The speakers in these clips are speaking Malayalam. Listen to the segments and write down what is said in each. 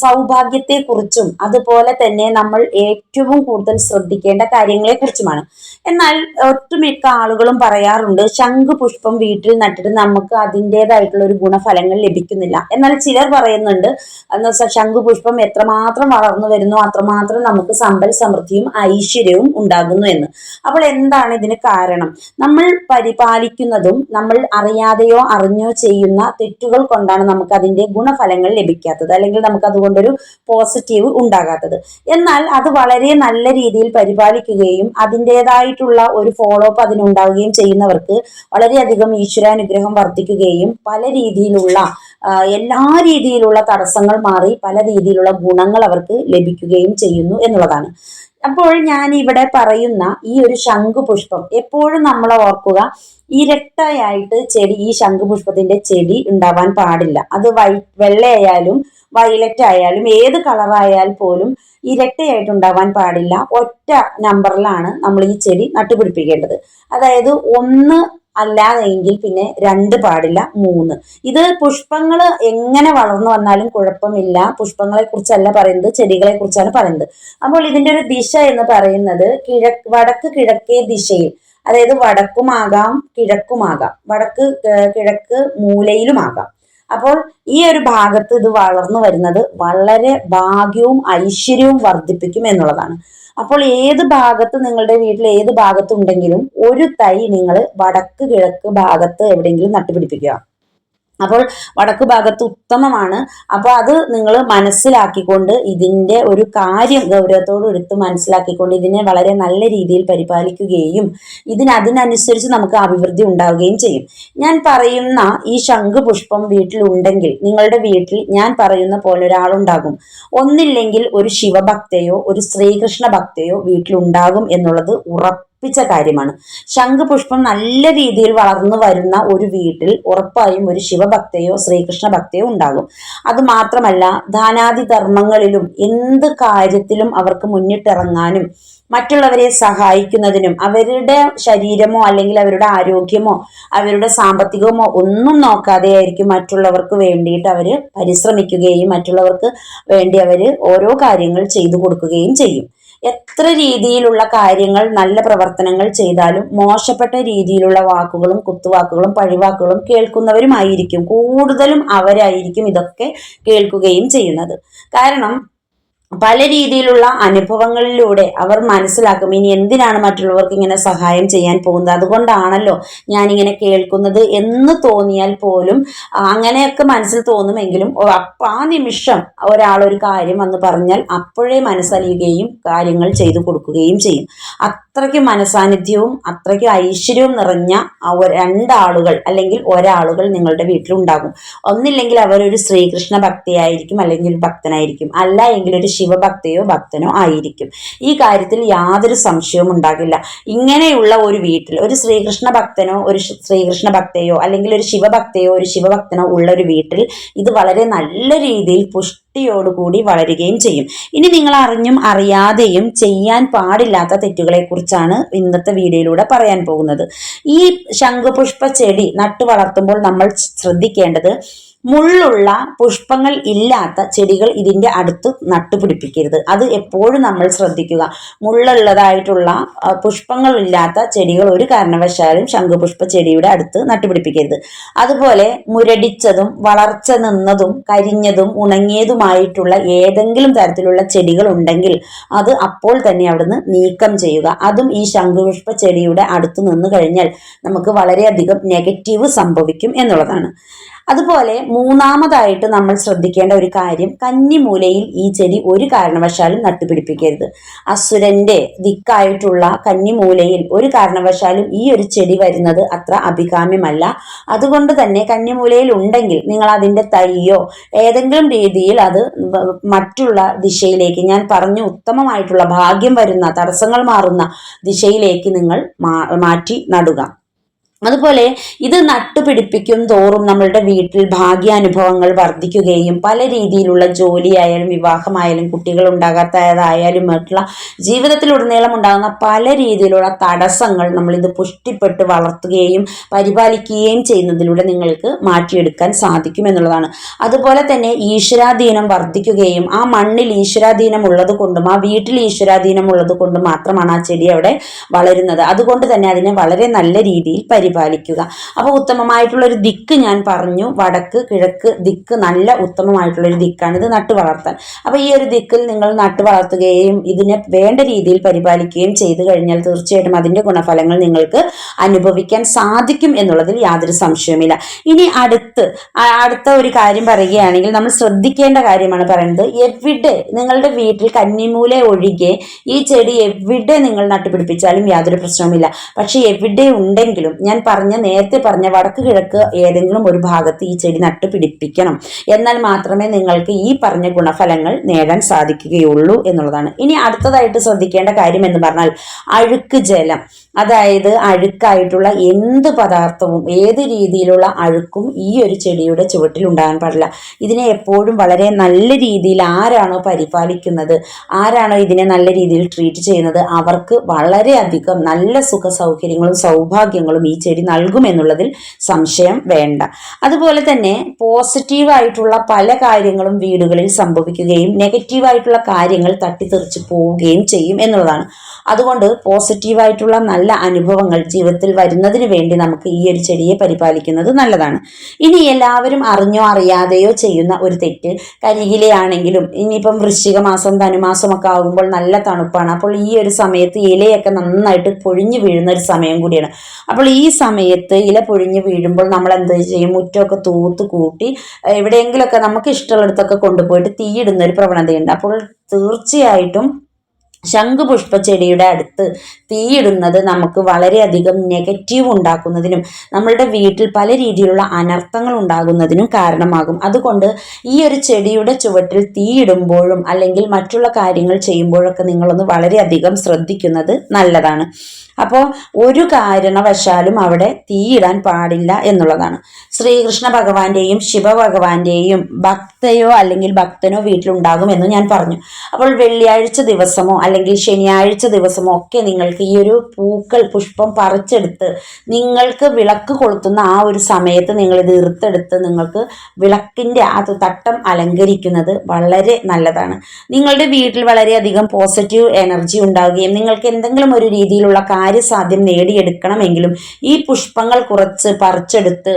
സൗഭാഗ്യത്തെക്കുറിച്ചും അതുപോലെ തന്നെ നമ്മൾ ഏറ്റവും കൂടുതൽ ശ്രദ്ധിക്കേണ്ട കാര്യങ്ങളെക്കുറിച്ചുമാണ്. എന്നാൽ ഒട്ടുമിക്ക ആളുകളും പറയാറുണ്ട് ശംഖുപുഷ്പം വീട്ടിൽ നട്ടിട്ട് നമുക്ക് അതിന്റെതായിട്ടുള്ള ഒരു ഗുണഫലങ്ങൾ ലഭിക്കുന്നില്ല. എന്നാൽ ചിലർ പറയുന്നുണ്ട് എന്ന് വെച്ചാൽ ശംഖുപുഷ്പം എത്രമാത്രം വളർന്നു വരുന്നു അത്രമാത്രം നമുക്ക് സമ്പൽ സമൃദ്ധിയും ഐശ്വര്യവും ഉണ്ടാകുന്നു എന്ന്. അപ്പോൾ എന്താണ് ഇതിന് കാരണം? നമ്മൾ പരിപാലിക്കുന്നതും നമ്മൾ അറിയാതെയോ അറിഞ്ഞോ ചെയ്യുന്ന തെറ്റുകൾ കൊണ്ടാണ് നമുക്ക് അതിന്റെ ഗുണഫലങ്ങൾ ലഭിക്കാത്തത്. അല്ലെങ്കിൽ നമുക്ക് അതുകൊണ്ടൊരു പോസിറ്റീവ് ഉണ്ടാകാത്തത്. എന്നാൽ അത് വളരെ നല്ല രീതിയിൽ പരിപാലിക്കുകയും അതിന്റെതായിട്ടുള്ള ഒരു ഫോളോ അപ്പ് അതിനുണ്ടാവുകയും ചെയ്യുന്നവർക്ക് വളരെയധികം ഈശ്വരാനുഗ്രഹം വർദ്ധിക്കുകയും പല രീതിയിലുള്ള എല്ലാ രീതിയിലുള്ള തടസ്സങ്ങൾ മാറി പല രീതിയിലുള്ള ഗുണങ്ങൾ അവർക്ക് ലഭിക്കുകയും ചെയ്യുന്നു എന്നുള്ളതാണ്. അപ്പോൾ ഞാൻ ഇവിടെ പറയുന്ന ഈ ഒരു ശംഖുപുഷ്പം എപ്പോഴും നമ്മൾ ഓർക്കുക ഇരട്ടയായിട്ട് ചെടി ഈ ശംഖുപുഷ്പത്തിന്റെ ചെടി ഉണ്ടാവാൻ പാടില്ല. അത് വൈ വെള്ളയായാലും വയലറ്റ് ആയാലും ഏത് കളറായാൽ പോലും ഇരട്ടയായിട്ടുണ്ടാവാൻ പാടില്ല. ഒറ്റ നമ്പറിലാണ് നമ്മൾ ഈ ചെടി നട്ടുപിടിപ്പിക്കേണ്ടത്. അതായത് ഒന്ന് അല്ലാതെങ്കിൽ പിന്നെ രണ്ട് പാടില്ല മൂന്ന്. ഇത് പുഷ്പങ്ങൾ എങ്ങനെ വളർന്നു വന്നാലും കുഴപ്പമില്ല. പുഷ്പങ്ങളെ കുറിച്ചല്ല പറയുന്നത് ചെടികളെ കുറിച്ചാണ് പറയുന്നത്. അപ്പോൾ ഇതിന്റെ ഒരു ദിശ എന്ന് പറയുന്നത് കിഴക്ക് വടക്ക് കിഴക്കേ ദിശയിൽ. അതായത് വടക്കുമാകാം കിഴക്കുമാകാം. വടക്ക് കിഴക്ക് മൂലയിലുമാകാം. അപ്പോൾ ഈ ഒരു ഭാഗത്ത് ഇത് വളർന്നു വരുന്നത് വളരെ ഭാഗ്യവും ഐശ്വര്യവും വർദ്ധിപ്പിക്കും എന്നുള്ളതാണ്. അപ്പോൾ ഏത് ഭാഗത്ത് നിങ്ങളുടെ വീട്ടിൽ ഏത് ഭാഗത്തുണ്ടെങ്കിലും ഒരു തൈ നിങ്ങൾ വടക്ക് കിഴക്ക് ഭാഗത്ത് എവിടെയെങ്കിലും നട്ടുപിടിപ്പിക്കുക. അപ്പോൾ വടക്ക് ഭാഗത്ത് ഉത്തമമാണ്. അപ്പോൾ അത് നിങ്ങൾ മനസ്സിലാക്കിക്കൊണ്ട് ഇതിന്റെ ഒരു കാര്യം ഗൗരവത്തോട് എടുത്ത് മനസ്സിലാക്കിക്കൊണ്ട് ഇതിനെ വളരെ നല്ല രീതിയിൽ പരിപാലിക്കുകയും ഇതിന് അതിനനുസരിച്ച് നമുക്ക് അഭിവൃദ്ധി ഉണ്ടാവുകയും ചെയ്യും. ഞാൻ പറയുന്ന ഈ ശംഖുപുഷ്പം വീട്ടിലുണ്ടെങ്കിൽ നിങ്ങളുടെ വീട്ടിൽ ഞാൻ പറയുന്ന പോലെ ഒരാളുണ്ടാകും. ഒന്നില്ലെങ്കിൽ ഒരു ശിവഭക്തയോ ഒരു ശ്രീകൃഷ്ണ ഭക്തയോ വീട്ടിലുണ്ടാകും എന്നുള്ളത് ഉറപ്പ് ഉറപ്പിച്ച കാര്യമാണ്. ശംഖുപുഷ്പം നല്ല രീതിയിൽ വളർന്നു വരുന്ന ഒരു വീട്ടിൽ ഉറപ്പായും ഒരു ശിവഭക്തയോ ശ്രീകൃഷ്ണ ഭക്തയോ ഉണ്ടാകും. അത് മാത്രമല്ല ധാനാദി ധർമ്മങ്ങളിലും എന്ത് കാര്യത്തിലും അവർക്ക് മുന്നിട്ടിറങ്ങാനും മറ്റുള്ളവരെ സഹായിക്കുന്നതിനും അവരുടെ ശരീരമോ അല്ലെങ്കിൽ അവരുടെ ആരോഗ്യമോ അവരുടെ സാമ്പത്തികമോ ഒന്നും നോക്കാതെ ആയിരിക്കും മറ്റുള്ളവർക്ക് വേണ്ടിയിട്ട് അവർ പരിശ്രമിക്കുകയും മറ്റുള്ളവർക്ക് വേണ്ടി അവർ ഓരോ കാര്യങ്ങൾ ചെയ്തു കൊടുക്കുകയും ചെയ്യും. എത്ര രീതിയിലുള്ള കാര്യങ്ങൾ നല്ല പ്രവർത്തനങ്ങൾ ചെയ്താലും മോശപ്പെട്ട രീതിയിലുള്ള വാക്കുകളും കുത്തുവാക്കുകളും പഴിവാക്കുകളും കേൾക്കുന്നവരുമായിരിക്കും. കൂടുതലും അവരായിരിക്കും ഇതൊക്കെ കേൾക്കുകയും ചെയ്യുന്നത്. കാരണം പല രീതിയിലുള്ള അനുഭവങ്ങളിലൂടെ അവർ മനസ്സിലാക്കും. ഇനി എന്തിനാണ് മറ്റുള്ളവർക്ക് ഇങ്ങനെ സഹായം ചെയ്യാൻ പോകുന്നത്? അതുകൊണ്ടാണല്ലോ ഞാനിങ്ങനെ കേൾക്കുന്നത് എന്ന് തോന്നിയാൽ പോലും അങ്ങനെയൊക്കെ മനസ്സിൽ തോന്നുമെങ്കിലും ആ നിമിഷം ഒരാൾ ഒരു കാര്യം വന്ന് പറഞ്ഞാൽ അപ്പോഴേ മനസ്സറിയുകയും കാര്യങ്ങൾ ചെയ്തു കൊടുക്കുകയും ചെയ്യും. അത്രയ്ക്ക് മനസാന്നിധ്യവും അത്രയ്ക്ക് ഐശ്വര്യവും നിറഞ്ഞ രണ്ടാളുകൾ അല്ലെങ്കിൽ ഒരാളുകൾ നിങ്ങളുടെ വീട്ടിലുണ്ടാകും. ഒന്നില്ലെങ്കിൽ അവരൊരു ശ്രീകൃഷ്ണ ഭക്തിയായിരിക്കും അല്ലെങ്കിൽ ഭക്തനായിരിക്കും. അല്ല എങ്കിൽ ഒരു ശിവഭക്തയോ ഭക്തനോ ആയിരിക്കും. ഈ കാര്യത്തിൽ യാതൊരു സംശയവും ഉണ്ടാകില്ല. ഇങ്ങനെയുള്ള ഒരു വീട്ടിൽ ഒരു ശ്രീകൃഷ്ണ ഭക്തനോ ഒരു ശ്രീകൃഷ്ണ ഭക്തയോ അല്ലെങ്കിൽ ഒരു ശിവഭക്തയോ ഒരു ശിവഭക്തനോ ഉള്ള ഒരു വീട്ടിൽ ഇത് വളരെ നല്ല രീതിയിൽ പുഷ്ടിയോടുകൂടി വളരുകയും ചെയ്യും. ഇനി നിങ്ങൾ അറിഞ്ഞും അറിയാതെയും ചെയ്യാൻ പാടില്ലാത്ത തെറ്റുകളെ കുറിച്ചാണ് ഇന്നത്തെ വീഡിയോയിലൂടെ പറയാൻ പോകുന്നത്. ഈ ശംഖുപുഷ്പ ചെടി നട്ടു വളർത്തുമ്പോൾ നമ്മൾ ശ്രദ്ധിക്കേണ്ടത് മുള്ളുള്ള പുഷ്പങ്ങൾ ഇല്ലാത്ത ചെടികൾ ഇതിന്റെ അടുത്ത് നട്ടുപിടിപ്പിക്കരുത്. അത് എപ്പോഴും നമ്മൾ ശ്രദ്ധിക്കുക. മുള്ളുള്ളതായിട്ടുള്ള പുഷ്പങ്ങളില്ലാത്ത ചെടികൾ ഒരു കാരണവശാലും ശംഖുപുഷ്പ ചെടിയുടെ അടുത്ത് നട്ടുപിടിപ്പിക്കരുത്. അതുപോലെ മുരടിച്ചതും വളർച്ച നിന്നതും കരിഞ്ഞതും ഉണങ്ങിയതുമായിട്ടുള്ള ഏതെങ്കിലും തരത്തിലുള്ള ചെടികൾ ഉണ്ടെങ്കിൽ അത് അപ്പോൾ തന്നെ അവിടുന്ന് നീക്കം ചെയ്യുക. അതും ഈ ശംഖുപുഷ്പ ചെടിയുടെ അടുത്ത് നിന്ന് കഴിഞ്ഞാൽ നമുക്ക് വളരെയധികം നെഗറ്റീവ് സംഭവിക്കും എന്നുള്ളതാണ്. അതുപോലെ മൂന്നാമതായിട്ട് നമ്മൾ ശ്രദ്ധിക്കേണ്ട ഒരു കാര്യം കന്നിമൂലയിൽ ഈ ചെടി ഒരു കാരണവശാലും നട്ടുപിടിപ്പിക്കരുത്. അസുരന്റെ ദിക്കായിട്ടുള്ള കന്നിമൂലയിൽ ഒരു കാരണവശാലും ഈ ഒരു ചെടി വരുന്നത് അത്ര അഭികാമ്യമല്ല. അതുകൊണ്ട് തന്നെ കന്നിമൂലയിൽ ഉണ്ടെങ്കിൽ നിങ്ങൾ അതിന്റെ തൈയോ ഏതെങ്കിലും രീതിയിൽ അത് മറ്റുള്ള ദിശയിലേക്ക് ഞാൻ പറഞ്ഞു ഉത്തമമായിട്ടുള്ള ഭാഗ്യം വരുന്ന തടസ്സങ്ങൾ മാറുന്ന ദിശയിലേക്ക് നിങ്ങൾ മാറ്റി നടുക. അതുപോലെ ഇത് നട്ടുപിടിപ്പിക്കും തോറും നമ്മളുടെ വീട്ടിൽ ഭാഗ്യാനുഭവങ്ങൾ വർദ്ധിക്കുകയും പല രീതിയിലുള്ള ജോലിയായാലും വിവാഹമായാലും കുട്ടികൾ ഉണ്ടാകാത്തതായാലും മറ്റുള്ള ജീവിതത്തിലുടനീളം ഉണ്ടാകുന്ന പല രീതിയിലുള്ള തടസ്സങ്ങൾ നമ്മളിത് പുഷ്ടിപ്പെട്ട് വളർത്തുകയും പരിപാലിക്കുകയും ചെയ്യുന്നതിലൂടെ നിങ്ങൾക്ക് മാറ്റിയെടുക്കാൻ സാധിക്കും എന്നുള്ളതാണ്. അതുപോലെ തന്നെ ഈശ്വരാധീനം വർദ്ധിക്കുകയും ആ മണ്ണിൽ ഈശ്വരാധീനം ഉള്ളത് കൊണ്ടും ആ വീട്ടിൽ ഈശ്വരാധീനം ഉള്ളത് കൊണ്ടും മാത്രമാണ് ആ ചെടി അവിടെ വളരുന്നത്. അതുകൊണ്ട് തന്നെ അതിനെ വളരെ നല്ല രീതിയിൽ പരിപാലിക്കുക. അപ്പോൾ ഉത്തമമായിട്ടുള്ള ഒരു ദിക്ക് ഞാൻ പറഞ്ഞു. വടക്ക് കിഴക്ക് ദിക്ക് നല്ല ഉത്തമമായിട്ടുള്ള ഒരു ദിക്കാണ്. ഇത് നട്ടു വളർത്താൻ. അപ്പോൾ ഈ ഒരു ദിക്കിൽ നിങ്ങൾ നട്ടു വളർത്തുകയും ഇതിനെ വേണ്ട രീതിയിൽ പരിപാലിക്കുകയും ചെയ്തു കഴിഞ്ഞാൽ തീർച്ചയായിട്ടും അതിന്റെ ഗുണഫലങ്ങൾ നിങ്ങൾക്ക് അനുഭവിക്കാൻ സാധിക്കും എന്നുള്ളതിൽ യാതൊരു സംശയവുമില്ല. ഇനി അടുത്ത് അടുത്ത ഒരു കാര്യം പറയുകയാണെങ്കിൽ നമ്മൾ ശ്രദ്ധിക്കേണ്ട കാര്യമാണ് പറയുന്നത്. എവിടെ നിങ്ങളുടെ വീട്ടിൽ കന്നിമൂല ഒഴികെ ഈ ചെടി എവിടെ നിങ്ങൾ നട്ടുപിടിപ്പിച്ചാലും യാതൊരു പ്രശ്നവുമില്ല. പക്ഷേ എവിടെ ഉണ്ടെങ്കിലും ഞാൻ പറഞ്ഞ നേരത്തെ പറഞ്ഞ വടക്ക് കിഴക്ക് ഏതെങ്കിലും ഒരു ഭാഗത്ത് ഈ ചെടി നട്ടു പിടിപ്പിക്കണം. എന്നാൽ മാത്രമേ നിങ്ങൾക്ക് ഈ പറഞ്ഞ ഗുണഫലങ്ങൾ നേടാൻ സാധിക്കുകയുള്ളൂ എന്നുള്ളതാണ്. ഇനി അടുത്തതായിട്ട് ശ്രദ്ധിക്കേണ്ട കാര്യം എന്ന് പറഞ്ഞാൽ അഴുക്ക് ജലം. അതായത് അഴുക്കായിട്ടുള്ള എന്ത് പദാർത്ഥവും ഏത് രീതിയിലുള്ള അഴുക്കും ഈ ഒരു ചെടിയുടെ ചുവട്ടിൽ ഉണ്ടാകാൻ പാടില്ല. ഇതിനെ എപ്പോഴും വളരെ നല്ല രീതിയിൽ ആരാണോ പരിപാലിക്കുന്നത് ആരാണോ ഇതിനെ നല്ല രീതിയിൽ ട്രീറ്റ് ചെയ്യുന്നത് അവർക്ക് വളരെയധികം നല്ല സുഖ സൗകര്യങ്ങളും സൗഭാഗ്യങ്ങളും ഈ ചെടി നൽകുമെന്നുള്ളതിൽ സംശയം വേണ്ട. അതുപോലെ തന്നെ പോസിറ്റീവായിട്ടുള്ള പല കാര്യങ്ങളും വീടുകളിൽ സംഭവിക്കുകയും നെഗറ്റീവായിട്ടുള്ള കാര്യങ്ങൾ തട്ടിത്തെറിച്ച് പോവുകയും ചെയ്യും എന്നുള്ളതാണ് അതുകൊണ്ട് പോസിറ്റീവായിട്ടുള്ള നല്ല അനുഭവങ്ങൾ ജീവിതത്തിൽ വരുന്നതിന് വേണ്ടി നമുക്ക് ഈ ഒരു ചെടിയെ പരിപാലിക്കുന്നത് നല്ലതാണ്. ഇനി എല്ലാവരും അറിഞ്ഞോ അറിയാതെയോ ചെയ്യുന്ന ഒരു തെറ്റ്. കരികിലയാണെങ്കിലും ഇനിയിപ്പം വൃശ്ചിക മാസം ധനുമാസം ഒക്കെ ആകുമ്പോൾ നല്ല തണുപ്പാണ്. അപ്പോൾ ഈ ഒരു സമയത്ത് ഇലയൊക്കെ നന്നായിട്ട് പൊഴിഞ്ഞു വീഴുന്ന ഒരു സമയം കൂടിയാണ്. അപ്പോൾ ഈ സമയത്ത് ഇല പൊഴിഞ്ഞു വീഴുമ്പോൾ നമ്മൾ എന്ത് ചെയ്യും? മുറ്റമൊക്കെ തൂത്ത് കൂട്ടി എവിടെയെങ്കിലുമൊക്കെ നമുക്ക് ഇഷ്ടമുള്ളിടത്തൊക്കെ കൊണ്ടുപോയിട്ട് തീയിടുന്ന ഒരു പ്രവണതയുണ്ട്. അപ്പോൾ തീർച്ചയായിട്ടും ശംഖുപുഷ്പ ചെടിയുടെ അടുത്ത് തീയിടുന്നത് നമുക്ക് വളരെയധികം നെഗറ്റീവ് ഉണ്ടാക്കുന്നതിനും നമ്മളുടെ വീട്ടിൽ പല രീതിയിലുള്ള അനർത്ഥങ്ങൾ ഉണ്ടാകുന്നതിനും കാരണമാകും. അതുകൊണ്ട് ഈ ഒരു ചെടിയുടെ ചുവട്ടിൽ തീയിടുമ്പോഴും അല്ലെങ്കിൽ മറ്റുള്ള കാര്യങ്ങൾ ചെയ്യുമ്പോഴൊക്കെ നിങ്ങളൊന്ന് വളരെയധികം ശ്രദ്ധിക്കുന്നത് നല്ലതാണ്. അപ്പോൾ ഒരു കാരണവശാലും അവിടെ തീയിടാൻ പാടില്ല എന്നുള്ളതാണ്. ശ്രീകൃഷ്ണ ഭഗവാന്റെയും ശിവഭഗവാന്റെയും ഭക്തയോ അല്ലെങ്കിൽ ഭക്തനോ വീട്ടിലുണ്ടാകുമെന്ന് ഞാൻ പറഞ്ഞു. അപ്പോൾ വെള്ളിയാഴ്ച ദിവസമോ അല്ലെങ്കിൽ ശനിയാഴ്ച ദിവസമോ ഒക്കെ നിങ്ങൾക്ക് ഈ ഒരു പൂക്കൾ പുഷ്പം പറിച്ചെടുത്ത് നിങ്ങൾക്ക് വിളക്ക് കൊളുത്തുന്ന ആ ഒരു സമയത്ത് നിങ്ങൾ ഇത് ഇറുത്തെടുത്ത് നിങ്ങൾക്ക് വിളക്കിന്റെ ആ തട്ടം അലങ്കരിക്കുന്നത് വളരെ നല്ലതാണ്. നിങ്ങളുടെ വീട്ടിൽ വളരെയധികം പോസിറ്റീവ് എനർജി ഉണ്ടാവുകയും നിങ്ങൾക്ക് എന്തെങ്കിലും ഒരു രീതിയിലുള്ള കാര്യസാധ്യം നേടിയെടുക്കണമെങ്കിലും ഈ പുഷ്പങ്ങൾ കുറച്ച് പറിച്ചെടുത്ത്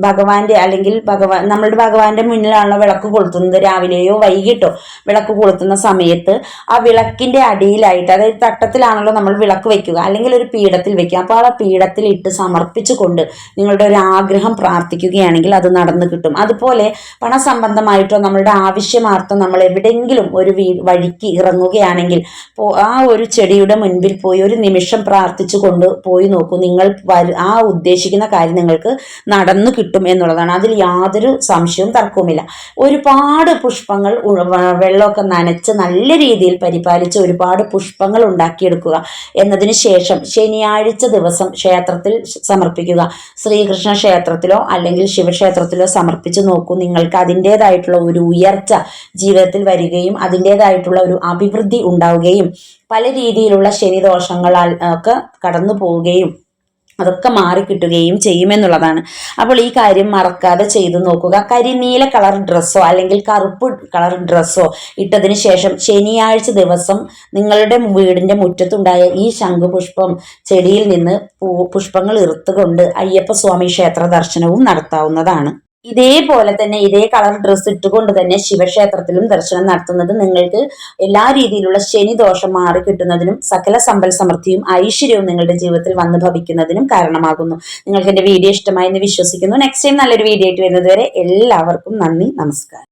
ഭഗവാന്റെ അല്ലെങ്കിൽ ഭഗവാൻ നമ്മളുടെ ഭഗവാന്റെ മുന്നിലാണല്ലോ വിളക്ക് കൊളുത്തുന്നത്. രാവിലെയോ വൈകിട്ടോ വിളക്ക് കൊളുത്തുന്ന സമയത്ത് ആ വിളക്കിന്റെ അടിയിലായിട്ട് അതായത് തട്ടത്തിലാണല്ലോ നമ്മൾ വിളക്ക് വെക്കുക അല്ലെങ്കിൽ ഒരു പീഠത്തിൽ വെക്കുക. അപ്പോൾ ആ പീഠത്തിൽ ഇട്ട് സമർപ്പിച്ചുകൊണ്ട് നിങ്ങളുടെ ഒരു ആഗ്രഹം പ്രാർത്ഥിക്കുകയാണെങ്കിൽ അത് നടന്നു കിട്ടും. അതുപോലെ പണസംബന്ധമായിട്ടോ നമ്മളുടെ ആവശ്യമാർത്ഥം നമ്മൾ എവിടെയെങ്കിലും ഒരു വഴിക്ക് ഇറങ്ങുകയാണെങ്കിൽ ആ ഒരു ചെടിയുടെ മുൻപിൽ പോയി ഒരു നിമിഷം പ്രാർത്ഥിച്ചു കൊണ്ട് പോയി നോക്കൂ. നിങ്ങൾ ആ ഉദ്ദേശിക്കുന്ന കാര്യം നിങ്ങൾക്ക് നടന്നു കിട്ടും എന്നുള്ളതാണ്. അതിൽ യാതൊരു സംശയവും തർക്കവുമില്ല. ഒരുപാട് പുഷ്പങ്ങൾ വെള്ളമൊക്കെ നനച്ച് നല്ല രീതിയിൽ പരിപാലിച്ച് ഒരുപാട് പുഷ്പങ്ങൾ ഉണ്ടാക്കിയെടുക്കുക എന്നതിന് ശേഷം ശനിയാഴ്ച ദിവസം ക്ഷേത്രത്തിൽ സമർപ്പിക്കുക. ശ്രീകൃഷ്ണ ക്ഷേത്രത്തിലോ അല്ലെങ്കിൽ ശിവക്ഷേത്രത്തിലോ സമർപ്പിച്ച് നോക്കൂ. നിങ്ങൾക്ക് അതിന്റെതായിട്ടുള്ള ഒരു ഉയർച്ച ജീവിതത്തിൽ വരികയും അതിന്റെതായിട്ടുള്ള ഒരു അഭിവൃദ്ധി ഉണ്ടാവുകയും പല രീതിയിലുള്ള ശനിദോഷങ്ങളാൽ ഒക്കെ കടന്നു പോവുകയും അതൊക്കെ മാറിക്കിട്ടുകയും ചെയ്യുമെന്നുള്ളതാണ്. അപ്പോൾ ഈ കാര്യം മറക്കാതെ ചെയ്തു നോക്കുക. കരിനീല കളർ ഡ്രസ്സോ അല്ലെങ്കിൽ കറുപ്പ് കളർ ഡ്രസ്സോ ഇട്ടതിന് ശേഷം ശനിയാഴ്ച ദിവസം നിങ്ങളുടെ വീടിന്റെ മുറ്റത്തുണ്ടായ ഈ ശംഖുപുഷ്പം ചെടിയിൽ നിന്ന് പൂ പുഷ്പങ്ങൾ ഇറുത്തുകൊണ്ട് അയ്യപ്പസ്വാമി ക്ഷേത്ര ദർശനവും നടത്താവുന്നതാണ്. ഇതേപോലെ തന്നെ ഇതേ കളർ ഡ്രസ്സ് ഇട്ടുകൊണ്ട് തന്നെ ശിവക്ഷേത്രത്തിലും ദർശനം നടത്തുന്നത് നിങ്ങൾക്ക് എല്ലാ രീതിയിലുള്ള ശനി ദോഷം മാറി കിട്ടുന്നതിനും സകല സമ്പൽ സമൃദ്ധിയും ഐശ്വര്യവും നിങ്ങളുടെ ജീവിതത്തിൽ വന്നു ഭവിക്കുന്നതിനും കാരണമാകുന്നു. നിങ്ങൾക്ക് എന്റെ വീഡിയോ ഇഷ്ടമായി എന്ന് വിശ്വസിക്കുന്നു. നെക്സ്റ്റ് ടൈം നല്ലൊരു വീഡിയോ ആയിട്ട് വരുന്നത് വരെ എല്ലാവർക്കും നന്ദി നമസ്കാരം.